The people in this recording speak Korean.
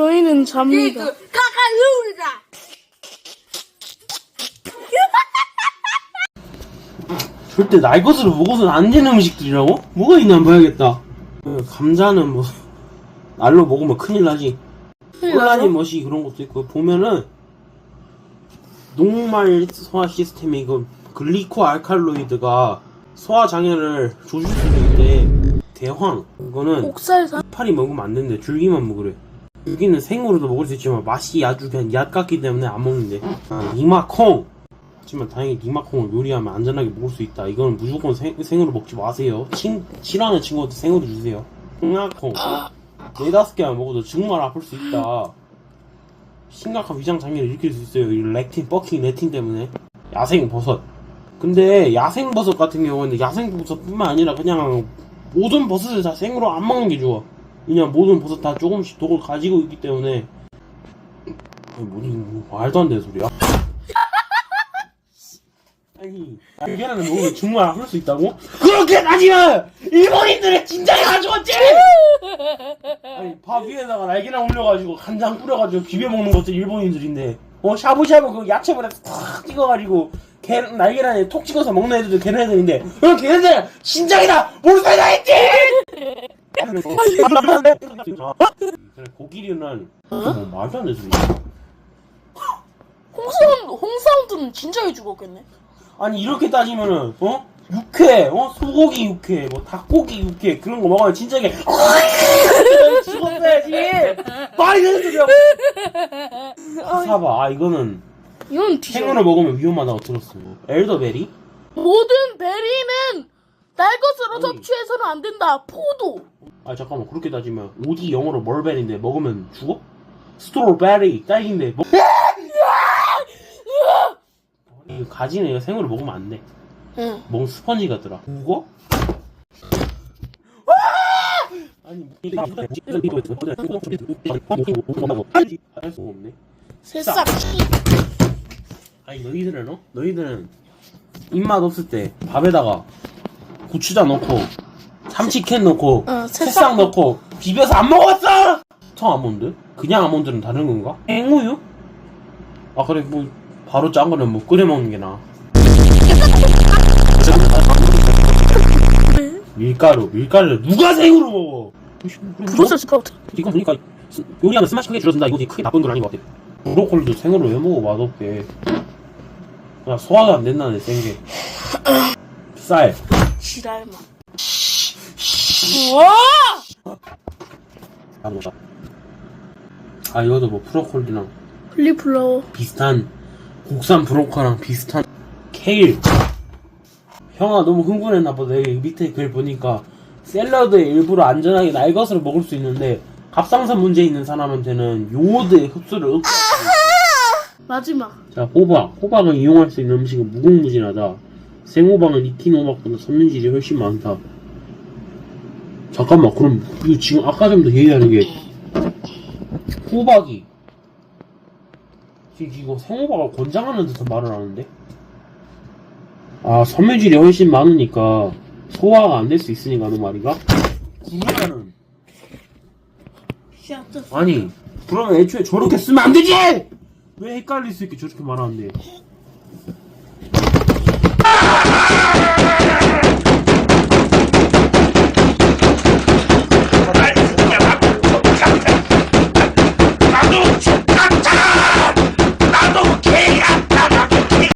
저희는 잡니다. 카카루리다. 절대 날 것으로 먹어서는 안 되는 음식들이라고? 뭐가 있나 한번 봐야겠다. 어, 감자는 뭐 날로 먹으면 큰일 나지. 콜라니 멋이 그런 것도 있고 보면은 녹말 소화 시스템이 그 글리코 알칼로이드가 소화 장애를 조질 수도 있대. 대황 이거는 옥살사? 파리 먹으면 안 된대. 줄기만 먹으래. 줄기는 생으로도 먹을 수 있지만 맛이 아주 그냥 얕 같기 때문에 안 먹는데. 아, 니마콩. 하지만 다행히 니마콩을 요리하면 안전하게 먹을 수 있다. 이거는 무조건 생, 생으로 먹지 마세요. 친, 싫어하는 친구한테 생으로 주세요. 콩나콩. 네다섯 개만 먹어도 정말 아플 수 있다. 심각한 위장 장애를 일으킬 수 있어요. 이 렉틴, 버킹, 레틴 때문에. 야생 버섯. 근데 야생 버섯 같은 경우는 야생 버섯뿐만 아니라 그냥 모든 버섯을 다 생으로 안 먹는 게 좋아. 왜냐면 모든 버섯 다 조금씩 독을 가지고 있기 때문에. 아니, 뭐지, 뭐, 말도 안 되는 소리야. 아니, 날계란을 먹으면 정말 아플 수 있다고? 그렇게 따지면 일본인들의 진작에 가져왔지! 아니, 밥 위에다가 날계란 올려가지고 간장 뿌려가지고 비벼 먹는 것도 일본인들인데, 어, 샤브샤브 그 야채물에 탁 찍어가지고, 게, 날계란에 톡 찍어서 먹는 애들도 걔네들인데, 그럼 걔네들 진작이다! 몰살다 했지! 그래, 고기류는 뭐 말도 안 되는 소리야. 홍사운드, 홍사운드는 진작에 죽었겠네. 아니 이렇게 따지면은 어 육회 어 소고기 육회 뭐 닭고기 육회 그런 거 먹으면 진작에 죽었어야지 말이 되는 소리야 사봐 아 이거는 이건 뒤져. 생으로 먹으면 위험하다고 들었어 엘더베리 모든 베리는 날 것으로 아니. 섭취해서는 안 된다. 포도. 아 잠깐만 그렇게 따지면 오디 영어로 멀베리인데 먹으면 죽어 스트로베리 딸기인데 먹... 이거 가지는 이거 생으로 먹으면 안돼 응. 뭔 스펀지 같더라. 무거? 아니 할 수가 없네. 새싹. 아니 너희들은 어? 너희들은 입맛 없을 때 밥에다가 고추장 넣고 참치캔 넣고 어, 새싹 새싹 넣고 비벼서 안 먹었어? 청 아몬드? 그냥 아몬드는 다른 건가? 앵우유? 아 그래 뭐 바로 짠 거는 뭐 끓여 먹는 게 나아. 밀가루, 밀가루를 누가 생으로 먹어? 브루셀 스프라우트. 이거 보니까 요리하면 스마시 크게 줄어든다. 이거지 크게 나쁜 건 아닌 것 같아. 브로콜리도 생으로 왜 먹어 맛없게. 야 소화가 안 된다네 생게. 쌀. 지랄마. 우와! 아 뭐다. 아 이것도 뭐 브로콜리랑 플리플라워. 비슷한 국산 브로커랑 비슷한 케일. 형아 너무 흥분했나 보다. 여기 밑에 글 보니까 샐러드에 일부러 안전하게 날 것으로 먹을 수 있는데 갑상선 문제 있는 사람한테는 요오드의 흡수를 억제할 수 있어. 마지막. 자, 호박. 호박을 이용할 수 있는 음식은 무궁무진하다. 생호박은 익힌 호박보다 섬유질이 훨씬 많다. 잠깐만, 그럼 이거 지금 아까 전부터 얘기하는 게 호박이 지금 이거 생호박을 권장하는 듯한 말을 하는데? 아, 섬유질이 훨씬 많으니까 소화가 안 될 수 있으니까 하는 말인가? 그러면은. 아니 그러면 애초에 저렇게 쓰면 안 되지! 왜 헷갈릴 수 있게 저렇게 말하는데